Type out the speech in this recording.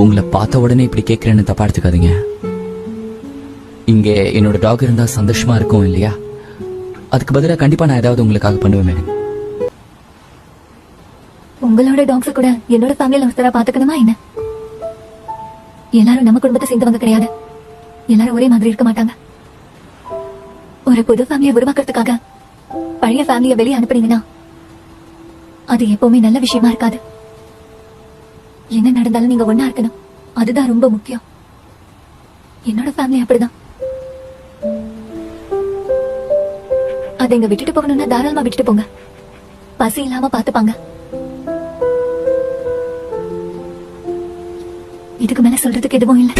உங்களை பார்த்த உடனே இப்படி கேட்குறேன்னு தப்பா எடுத்துக்காதீங்க. இங்கே என்னோட டாக் இருந்தால் சந்தோஷமா இருக்கும் இல்லையா? அதுக்கு பதிலா கண்டிப்பா நான் ஏதாவது உங்களுக்காக பண்ணுவேன் மேடம் உங்களோட டாக்ஸ் கூட என்னோட ஃபேமிலியில் ஒருத்தரா பாத்துக்கணுமா என்ன? எல்லாரும் நம்ம குடும்பத்தை சேர்ந்தவங்க கிடையாது. எல்லாரும் ஒரே மாதிரி இருக்க மாட்டாங்க. ஒரு புது ஃபேமிலியை உருவாக்குறதுக்காக பழைய ஃபேமிலியை வெளியே அனுப்புனீங்கன்னா அது எப்பவுமே நல்ல விஷயமா இருக்காது. என்ன நடந்தாலும் நீங்க ஒன்னா இருக்கணும். அதுதான் ரொம்ப முக்கியம். என்னோட ஃபேமிலி அப்படிதான். அதை இங்க விட்டுட்டு போகணும்னா தாராளமா விட்டுட்டு போங்க. பசி இல்லாம பாத்துப்பாங்க. இதுக்கு மேல சொல்றதுக்கு எதுவும் இல்ல.